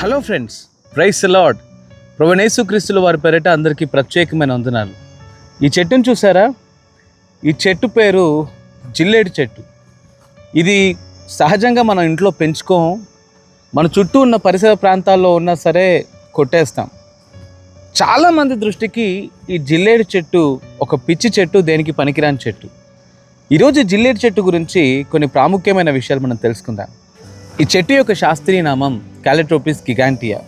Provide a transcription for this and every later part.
Hello friends praise lord. ప్రవణేశు క్రీస్తులు వారి పేరిట అందరికీ ప్రత్యేకమైన వందనాలు. ఈ చెట్టును చూసారా ఈ చెట్టు పేరు జిల్లేడు చెట్టు. ఇది సహజంగా మనం ఇంట్లో పెంచుకోం మన చుట్టూ ఉన్న పరిసర ప్రాంతాల్లో ఉన్నా సరే కొట్టేస్తాం. చాలామంది దృష్టికి ఈ జిల్లేడు చెట్టు ఒక పిచ్చి చెట్టు దేనికి పనికిరాని చెట్టు. ఈరోజు జిల్లేడు చెట్టు గురించి కొన్ని ప్రాముఖ్యమైన విషయాలు మనం తెలుసుకుందాం. ఈ చెట్టు యొక్క శాస్త్రీయ నామం క్యాలెట్రోపిస్ గిగాంటియా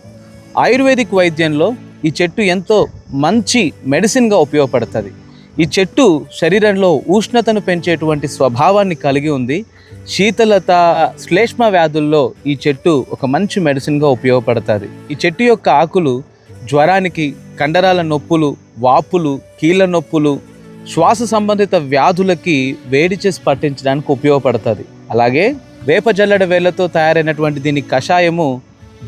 ఆయుర్వేదిక్ వైద్యంలో ఈ చెట్టు ఎంతో మంచి మెడిసిన్గా ఉపయోగపడుతుంది. ఈ చెట్టు శరీరంలో ఉష్ణతను పెంచేటువంటి స్వభావాన్ని కలిగి ఉంది. శీతలత శ్లేష్మ వ్యాధుల్లో ఈ చెట్టు ఒక మంచి మెడిసిన్గా ఉపయోగపడుతుంది. ఈ చెట్టు యొక్క ఆకులు జ్వరానికి కండరాల నొప్పులు వాపులు కీళ్ళ నొప్పులు శ్వాస సంబంధిత వ్యాధులకి వేడి చేసి పట్టించడానికి ఉపయోగపడుతుంది. అలాగే వేప జల్లెడ వేళ్ళతో తయారైనటువంటి దీని కషాయము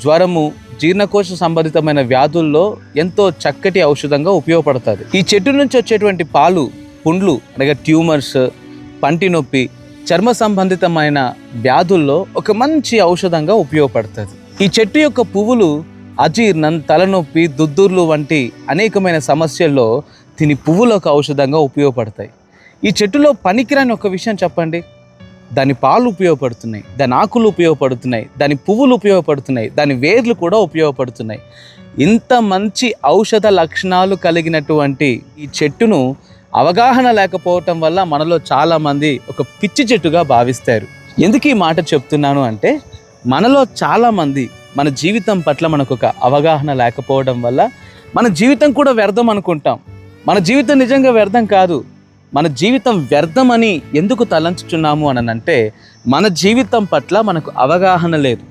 జ్వరము జీర్ణకోశ సంబంధితమైన వ్యాధుల్లో ఎంతో చక్కటి ఔషధంగా ఉపయోగపడుతుంది. ఈ చెట్టు నుంచి వచ్చేటువంటి పాలు పుండ్లు అనగా ట్యూమర్స్ పంటి నొప్పి చర్మ సంబంధితమైన వ్యాధుల్లో ఒక మంచి ఔషధంగా ఉపయోగపడుతుంది. ఈ చెట్టు యొక్క పువ్వులు అజీర్ణం తలనొప్పి దుద్దుర్లు వంటి అనేకమైన సమస్యల్లో దీని పువ్వులు ఒక ఔషధంగా ఉపయోగపడతాయి. ఈ చెట్టులో పనికిరాని ఒక విషయం చెప్పండి? దాని పాలు ఉపయోగపడుతున్నాయి దాని ఆకులు ఉపయోగపడుతున్నాయి దాని పువ్వులు ఉపయోగపడుతున్నాయి దాని వేర్లు కూడా ఉపయోగపడుతున్నాయి. ఇంత మంచి ఔషధ లక్షణాలు కలిగినటువంటి ఈ చెట్టును అవగాహన లేకపోవటం వల్ల మనలో చాలామంది ఒక పిచ్చి చెట్టుగా భావిస్తారు. ఎందుకు ఈ మాట చెప్తున్నాను అంటే మనలో చాలామంది మన జీవితం పట్ల మనకు ఒక అవగాహన లేకపోవడం వల్ల మన జీవితం కూడా వ్యర్థం అనుకుంటాం. మన జీవితం నిజంగా వ్యర్థం కాదు. మన జీవితం వ్యర్థమని ఎందుకు తలంచుచున్నాము అని అంటే మన జీవితం పట్ల మనకు అవగాహన లేదు.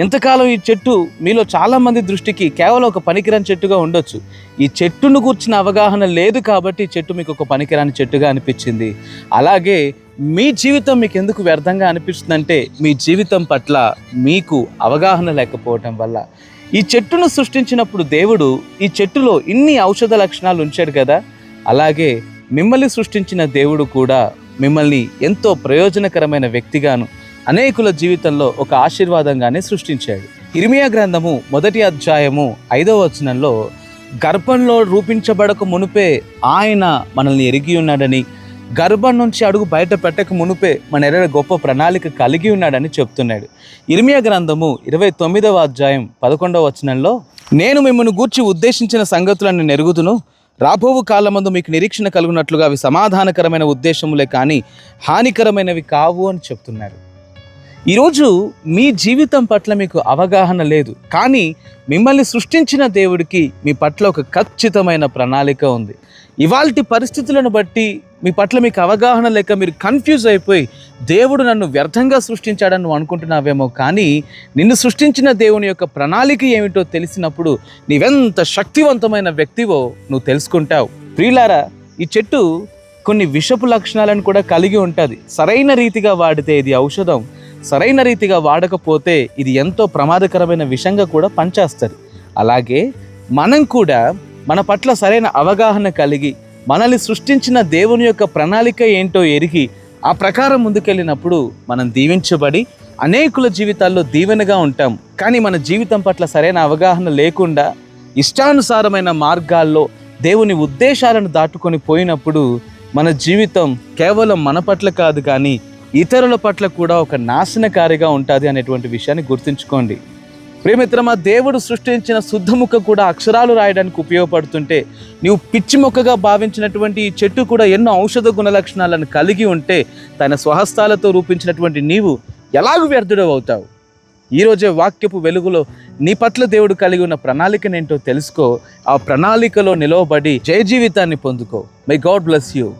ఎంతకాలం ఈ చెట్టు మీలో చాలామంది దృష్టికి కేవలం ఒక పనికిరాని చెట్టుగా ఉండొచ్చు. ఈ చెట్టును కూర్చిన అవగాహన లేదు కాబట్టి చెట్టు మీకు ఒక పనికిరాని చెట్టుగా అనిపించింది. అలాగే మీ జీవితం మీకు ఎందుకు వ్యర్థంగా అనిపిస్తుందంటే మీ జీవితం పట్ల మీకు అవగాహన లేకపోవటం వల్ల. ఈ చెట్టును సృష్టించినప్పుడు దేవుడు ఈ చెట్టులో ఇన్ని ఔషధ లక్షణాలు ఉంచాడు కదా? అలాగే మిమ్మల్ని సృష్టించిన దేవుడు కూడా మిమ్మల్ని ఎంతో ప్రయోజనకరమైన వ్యక్తిగాను అనేకుల జీవితంలో ఒక ఆశీర్వాదంగానే సృష్టించాడు. ఇర్మియా గ్రంథము మొదటి అధ్యాయము ఐదవ వచనంలో గర్భంలో రూపించబడక మునుపే ఆయన మనల్ని ఎరిగి ఉన్నాడని గర్భం నుంచి అడుగు బయట పెట్టక మునుపే మన ఎర్ర గొప్ప ప్రణాళిక కలిగి ఉన్నాడని చెప్తున్నాడు. ఇర్మియా గ్రంథము ఇరవై తొమ్మిదవ అధ్యాయం పదకొండవ వచనంలో నేను మిమ్మల్ని గూర్చి ఉద్దేశించిన సంగతులను నెరుగుదును రాబోవు కాలమందు మీకు నిరీక్షణ కలుగునట్లుగా అవి సమాధానకరమైన ఉద్దేశములే కానీ హానికరమైనవి కావు అని చెప్తున్నారు. ఈరోజు మీ జీవితం పట్ల మీకు అవగాహన లేదు కానీ మిమ్మల్ని సృష్టించిన దేవుడికి మీ పట్ల ఒక ఖచ్చితమైన ప్రణాళిక ఉంది. ఇవాల్టి పరిస్థితులను బట్టి మీ పట్ల మీకు అవగాహన లేక మీరు కన్ఫ్యూజ్ అయిపోయి దేవుడు నన్ను వ్యర్థంగా సృష్టించాడని నువ్వు అనుకుంటున్నావేమో కానీ నిన్ను సృష్టించిన దేవుని యొక్క ప్రణాళిక ఏమిటో తెలిసినప్పుడు నీవెంత శక్తివంతమైన వ్యక్తివో నువ్వు తెలుసుకుంటావు. ప్రియులారా ఈ చెట్టు కొన్ని విషపు లక్షణాలను కూడా కలిగి ఉంటుంది. సరైన రీతిగా వాడితే ఇది ఔషధం. సరైన రీతిగా వాడకపోతే ఇది ఎంతో ప్రమాదకరమైన విషంగా కూడా పనిచేస్తుంది. అలాగే మనం కూడా మన పట్ల సరైన అవగాహన కలిగి మనల్ని సృష్టించిన దేవుని యొక్క ప్రణాళిక ఏంటో ఎరిగి ఆ ప్రకారం ముందుకెళ్ళినప్పుడు మనం దీవించబడి అనేకుల జీవితాల్లో దీవెనగా ఉంటాం. కానీ మన జీవితం పట్ల సరైన అవగాహన లేకుండా ఇష్టానుసారమైన మార్గాల్లో దేవుని ఉద్దేశాలను దాటుకొని పోయినప్పుడు మన జీవితం కేవలం మన పట్ల కాదు కానీ ఇతరుల పట్ల కూడా ఒక నాశనకారిగా ఉంటుంది అనేటువంటి విషయాన్ని గుర్తుంచుకోండి. ప్రేమిత్రమా దేవుడు సృష్టించిన శుద్ధముక్క కూడా అక్షరాలు రాయడానికి ఉపయోగపడుతుంటే నీవు పిచ్చి మొక్కగా భావించినటువంటి ఈ చెట్టు కూడా ఎన్నో ఔషధ గుణ లక్షణాలను కలిగి ఉంటే తన స్వహస్తాలతో రూపించినటువంటి నీవు ఎలాగూ వ్యర్థుడవు అవుతావు? ఈరోజే వాక్యపు వెలుగులో నీ పట్ల దేవుడు కలిగి ఉన్న ప్రణాళికనేంటో తెలుసుకో. ఆ ప్రణాళికలో నిలవబడి జయ జీవితాన్ని పొందుకో. My God bless you